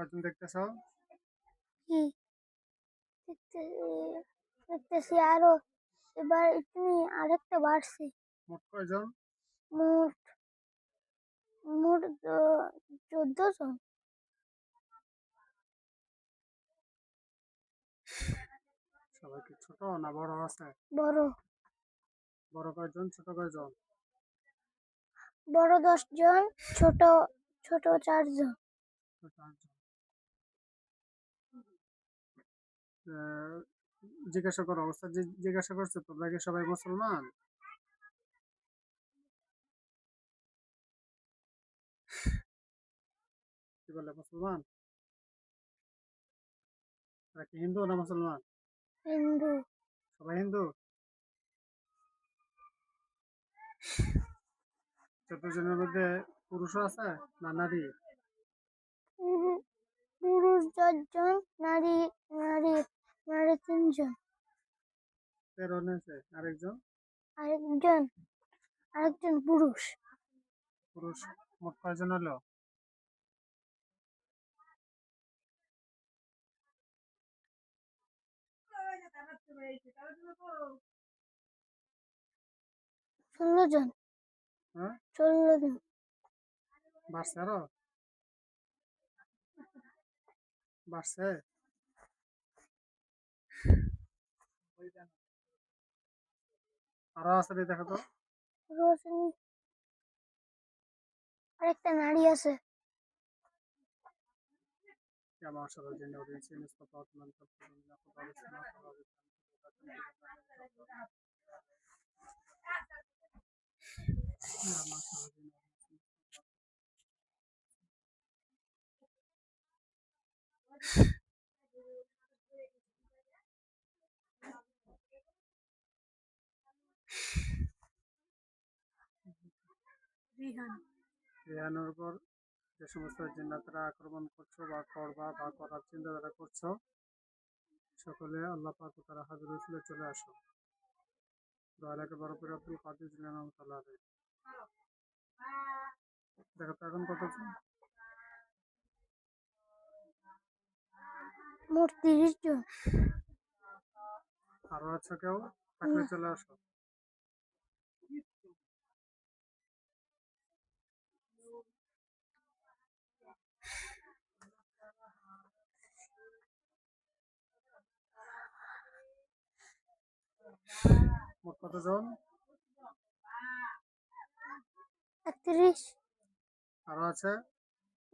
কয়জন দেখতেছ? দেখতেছি আরও। এবার তুমি আরেকটা বাড়ছে। মোট কয়জন? মোট মোট চোদ্দ জন সবাই কি ছোট না বড় আছে? বড়। বড় কয়জন ছোট কয়জন? বড় দশ জন ছোট ছোট চারজন। তো জিজ্ঞাসা করো অবস্থা। জিজ্ঞাসা করছে তোমরা কি সবাই মুসলমান? কি বলে মুসলমান? তারা কি হিন্দু না মুসলমান? হিন্দু। সবাই হিন্দু? চোদ্দ জনের মধ্যে পুরুষও আছে না নারী? পুরুষ নারী নারী। তিনজন তেরো আরেকজন? আরেকজন আরেকজন পুরুষ। পুরুষ মোট কয়জন হলো? ষোলো জন হ্যাঁ? ষোলো জন বাড়ছে আরও? বাড়ছে? আরও আছে রে দেখো তো। আরেকটা নারী আছে। আমার সবার জন্য Yeah. হ্যাঁ। রেহানোর উপর যে সমস্ত জিন্নাতরা আক্রমণ করছ বা করবা বা করার চিন্তাধারা করছ সকলে আল্লাহ পাক তারা হাজির হয়েছিল চলে আসো। দয়ালাকে বরফের আব্দুল কাদের জিলান তালা দেখো তো এখন কত মোট তিরিশ জন। আরও আছো কেউ? থাকলে চলে আসো। মোট কতজন? একত্রিশ। আরও আছে?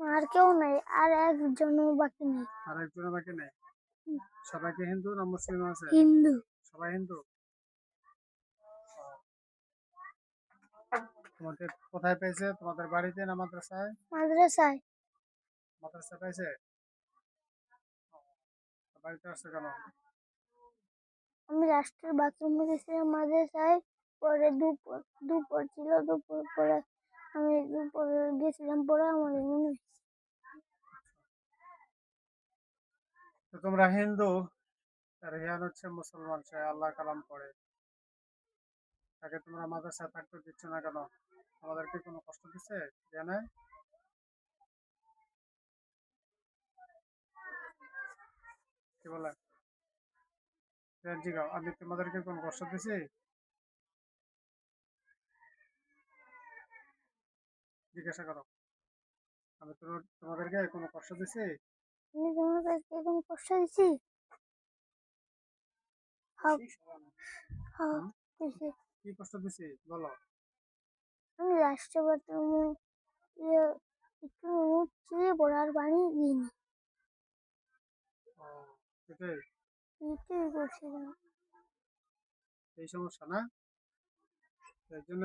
আর কেউ নাই আর একজনও বাকি নেই। আর একজনের বাকি নেই? সবাইকে হিন্দু না মুসলিম আছে? হিন্দু। সবাই হিন্দু? তোমাকে কোথায় পেয়েছে? তোমাদের বাড়িতে না মাদ্রাসায়? মাদ্রাসায়। মাদ্রাসায় পেয়েছে? বাড়িতে আসছে কেন? আমি রাষ্ট্রের বাথরুমে গেছিলাম মাদ্রাসায় পরে দুপুর দুপুর ছিল, দুপুর পরে আমি দুপুর গেছিলাম পরে আমার মনে তোমরা হিন্দু রিয়ান হচ্ছে মুসলমান, সে আল্লাহ কালাম পড়ে। তাকে তোমরা মাদ্রাসায় থাকতে দিচ্ছ না কেন? আমাদেরকে কোনো কষ্ট দিচ্ছে জানে? কি বলে? জিগাও আমি তোমাদেরকে কোনো কষ্ট দিছি? জিজ্ঞাসা করো। আমি তোমাদেরকে কোনো কষ্ট দিছি? আমি তোমার কোনো কষ্ট দিছি? কি কষ্ট দিছি? বলো। আমি বাথরুমে ইয়ে একটু উঠছি পড়ার পানি দিইনি। এই সমস্যা না? এর জন্য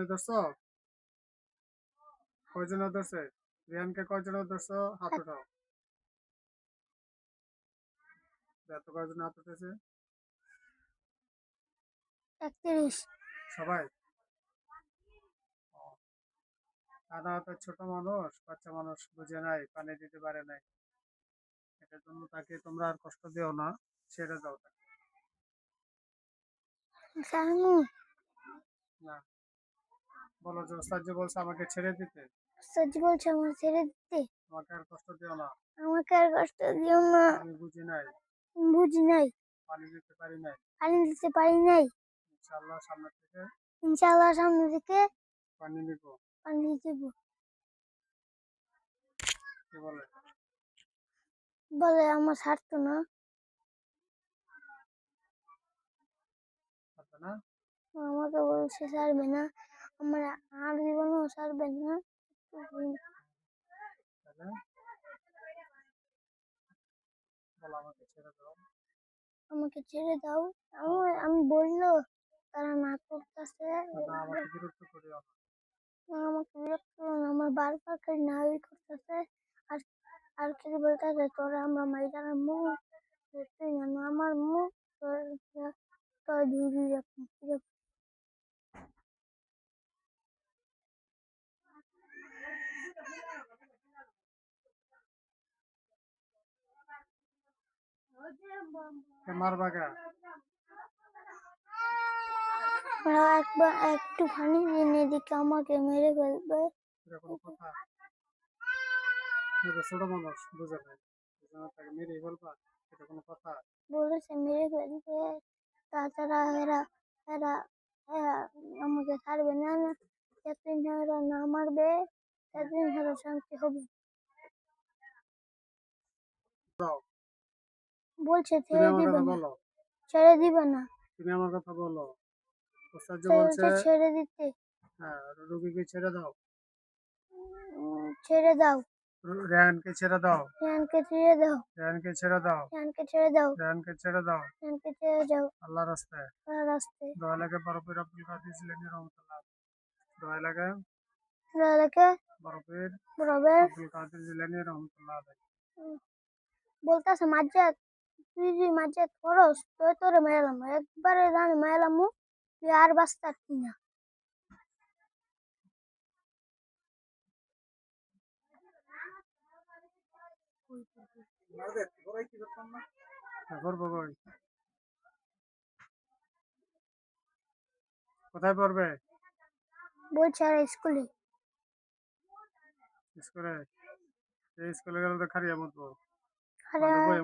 কয়জনে ধরছে রিয়ানকে কয়জনে ধরছো হাত উঠাও। এত কয়জনে হাত উঠেছে? সবাই। আনা তো ছোট মানুষ বাচ্চা মানুষ বুঝে নাই পানি দিতে পারে নাই। এটার জন্য তাকে তোমরা আর কষ্ট দিও না। ছেড়ে দাও তাকে। সানু না। বলো যে ওস্তাদ যে বলছে আমাকে ছেড়ে দিতে। সত্যি বলছে আমার ছেড়ে দিতে। আমাকে আর কষ্ট দিও না। আমাকে আর কষ্ট দিও না। আমি বুঝি নাই। বুঝি নাই। পানি দিতে পারি নাই। পানি দিতে পারি নাই। ইনশাআল্লাহ সামনে থেকে ইনশাআল্লাহ সামনে থেকে পানি নিব পানি দেবো। কি বলে? বলে আমার ছাড়তো না। আমাকে বলছে ছাড়বে না। আমার আর জীবনেও ছাড়বে না। আমাকে ছেড়ে দাও। আমাকে আমি আমি বলল তারা না করতেছে। আমাকে বিরক্ত না। করো না, আমার বারবার খালি নাই করতেছে। আর আর কি বলতেছে তোরা আমরা মাইজার মুখ তুই জানো। আমার মুখ তোর তোর ধুরি রাখুন কে মারবা কে একবার একটুখানি জেনে দিকে আমাকে মেরে ফেলবে। ছোট মানুষ বুঝে নাই। তাকে মেরে বলবা এটা কোনো কথা। বলেছে মেরে ফেলবে তাছাড়া এরা এরা আমাকে ছাড়বে না না। যতদিন এরা না মারবে ততদিন এরা শান্তি হবে। বলছে তুমি ছেড়ে আমার দিবে কথা না। বলো। ছেড়ে দিবে না। তুমি আমার কথা বলো। ওস্তাদ যে সে বলছে বলছে ছেড়ে দিতে। হ্যাঁ রুগীকে ছেড়ে দাও। উম, ছেড়ে দাও। রু- রেহানকে ছেড়ে দাও। রেহানকে ছেড়ে দাও। রেহানকে ছেড়ে দাও। রেহানকে ছেড়ে দাও। রেহানকে ছেড়ে দাও। রেহানকে ছেড়ে দাও। আল্লাহ রাস্তায়। তার রাস্তায়। দোয়া লাগে বরফের আব্দুল কাদের জিলানী রহমতুল্লাহ। দোয়া লাগে রেখে বরফের রবের আব্দুল কাদের জিলানী রহমতুল্লাহ আলাইহি। বলতেছে মাজ্জাত। তুই যে মাজ্জাত করস তুই তোরে মেরালাম একবারে জানি মেরালাম তুই আর বাঁচতে পারতি না। কোথায় পড়বে? বলছে স্কুলে। স্কুলে? স্কুলে গেলে তো খারিয়া মতবো আরে বই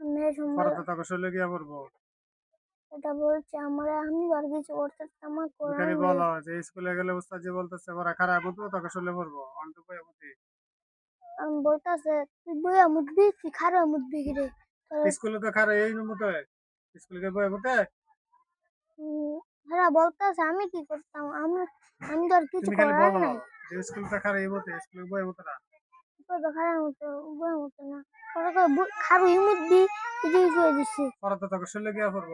তাকে গিয়া পড়ব? এটা বলছে আমরা আমি আর কিছু করতে আমার কোরআন বলো যে স্কুলে গেলে উস্তাদ যে বলতেছে ওরা খারাপ মতবো তাকে শরীরে পড়ব। অন্ত বই মুতি। আমি বলতেছে তুই বইয়া তুই খারাপ রে? স্কুলে তো খারাপ এই মতো। স্কুলে গিয়ে বই মুতে? হ্যাঁ বলতেছে আমি কি করতাম? আমি আমি তো আর কিছু করার নাই। যে স্কুলে তো খারাপ এই মতো স্কুলে বই মুতে না। তো তো খারাপ মতো বইয়া মতো না। ওরা তো খারু মুটবি তুই করে দিচ্ছে পরে তো তাকে শরীরে গিয়া পড়ব।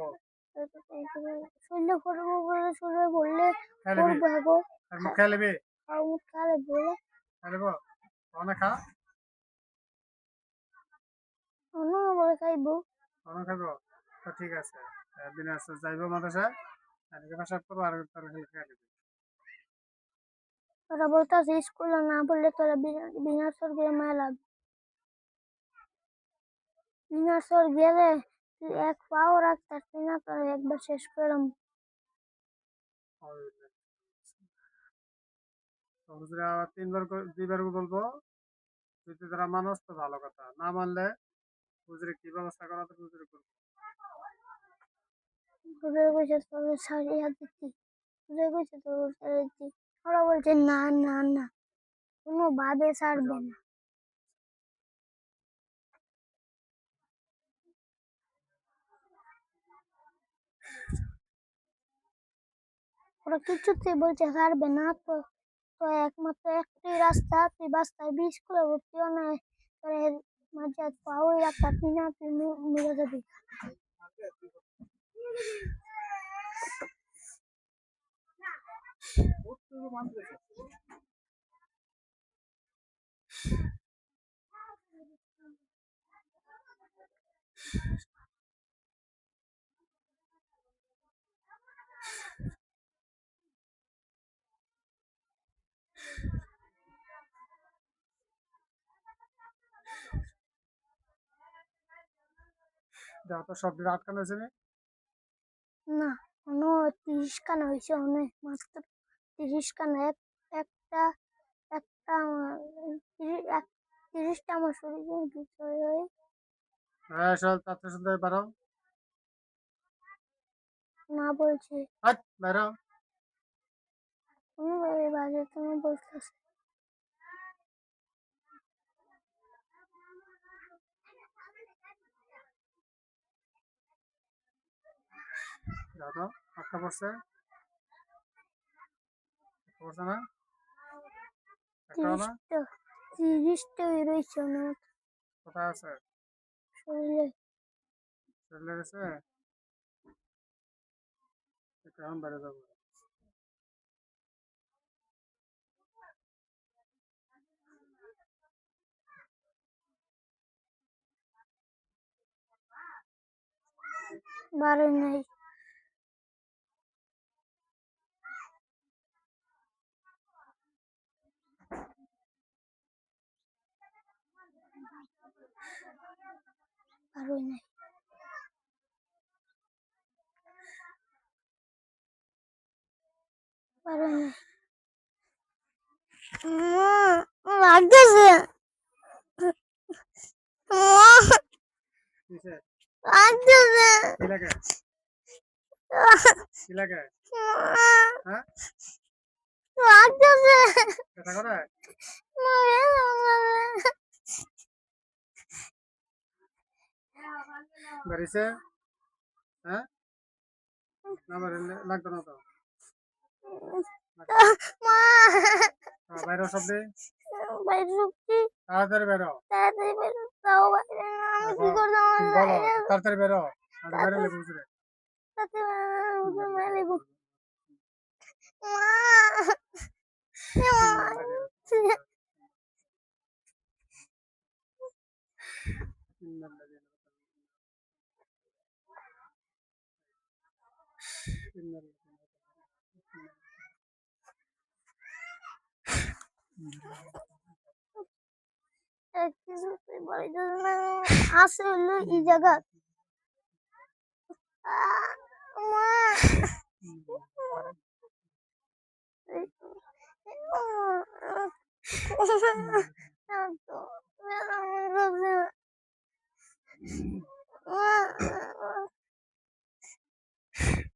শরীরে করব বলে শরীরে বললে করব হব আর মুখ খাইলে আর মুখ খালে বলে। খাইলে অনেক খা। অন্য বলে খাইবো। তো ঠিক আছে। আসতে যাইবো মাদ্রাসা আর এদিকে পেশাব করব আর তার খালি খাইলে ওরা বলতেছে স্কুলে না বললে তোরা বিনা- স্বর্গে মায়া লাগবে বিনা স্বর গেলে তুই এক পাও রাখতে না তোরা একবার শেষ করলাম তো হুজুরে তিনবার দুইবার বলব যদি তারা মানুষ তো ভালো কথা। না মানলে হুজুরে কি ব্যবস্থা করা তো হুজুরে করব? বলছে তোদের সারিয়ে দিচ্ছি তোদের বলছে তোদের ছেড়ে দিচ্ছি ওরা বলছে না না না কোনো ভাবে ছাড়বে না ওরা কিছুতেই বলছে ছাড়বে না তো তো একমাত্র একটি রাস্তা তুই রাস্তায় বিষ করে ভর্তিও না তোর মাঝে পাওয়াই রাখতে তুই না তুই মি- মিলে যাবি যা তো সব দিন আটকানো হয়েছে নি? না কোনো তিরিশ খানা হয়েছে অনেক মাত্র তিরিশ খানা এক একটা আমার তিরিশ- এক- তিরিশটা আমার শরীরে ভিতরে হয় হ্যাঁ সব তাতে শুনতে পারো না বলছি। হাট বেরো কোনোভাবে বাজে তুমি বলতেছে। যাও তো আটকা পড়ছে। পড়ছে না একটা তিরিশটা তিরিশটা কোথায় আছে শরীরে চলে গেছে এখন বেড়ে যাব বারোই নাই বারোই নাই। বারোই নাই। লাগতেছে। লাগতেছে। কি লাগে কি লাগে হ্যাঁ লাগতেছে ব্যথা করে বেরিয়েছে হ্যাঁ না বেরোলে লাগতো না তো বাইরে বাইরে ঢুকছি তাড়াতাড়ি বেরো বাইরে বাইরে বলো, বাইরে তাড়াতাড়ি বেরো আর বেরোলে বুঝলে তাতে আসে হলো এই জায়গা মা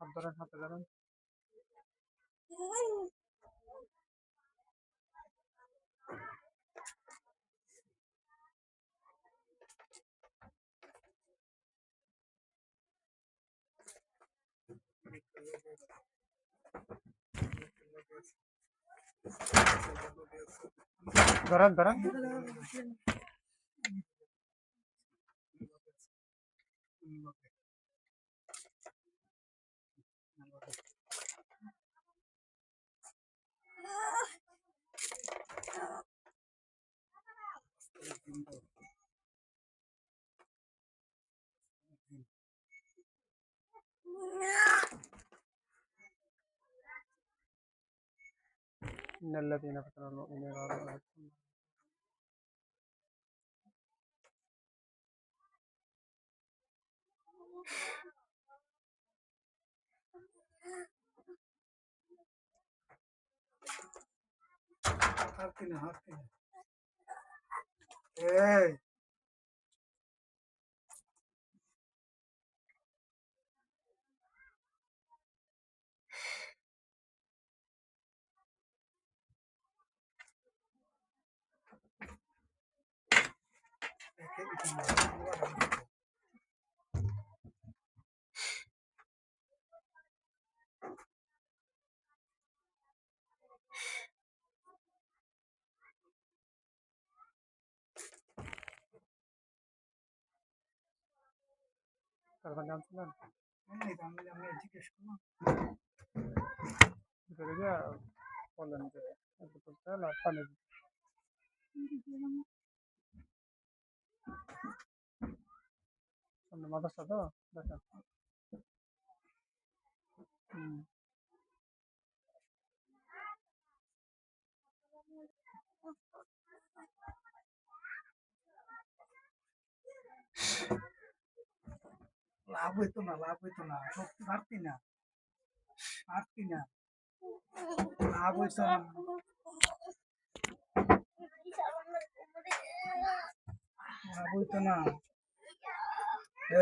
হাত ধরেন হাতে ধরেন ধরেন ধরেন إن الذين فتنوا المؤمنين والمؤمنات হাত কিনে হাত কিনে এই తర్వాత అంటున్నాను ఎడ్యుకేషన్ సరిగా వాళ్ళు అంటే లేకపోతే মাদ্রাসা তো? দেখেন হুম। লাভ হইতো না, লাভ হইতো না। সত্যি পারতি না। পারতি না। লাভ হইতো না। হইতো না।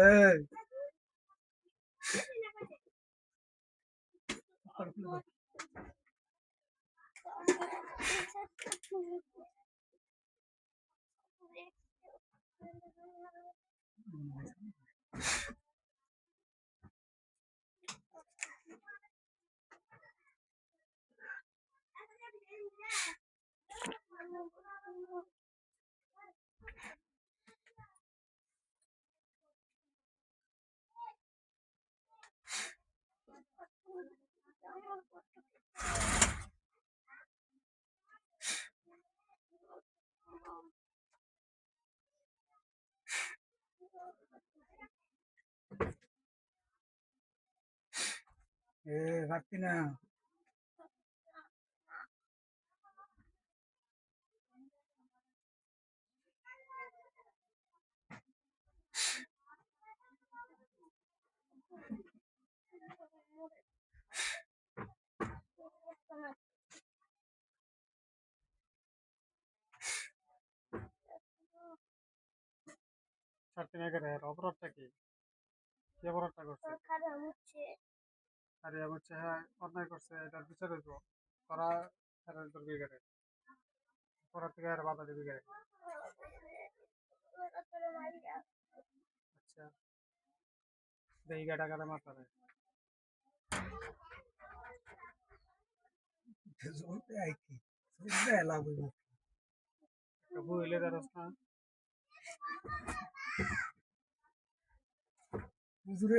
এই। এ পারতি না সাড়ে তিন একের এর অপরাধটা কি? কি অপরাধটা করছে? আর হচ্ছে হ্যাঁ অন্যায় করছে এটার বিচার হইব। তারা এরা ধরবি গেলে পরের থেকে আর বাধা দিবি গেলে আচ্ছা। দেই গাটা গাটা মাথা রে জলতে আই কি জলতে লাভ হইব একটা বইলে দাঁড়াস না হুজুরে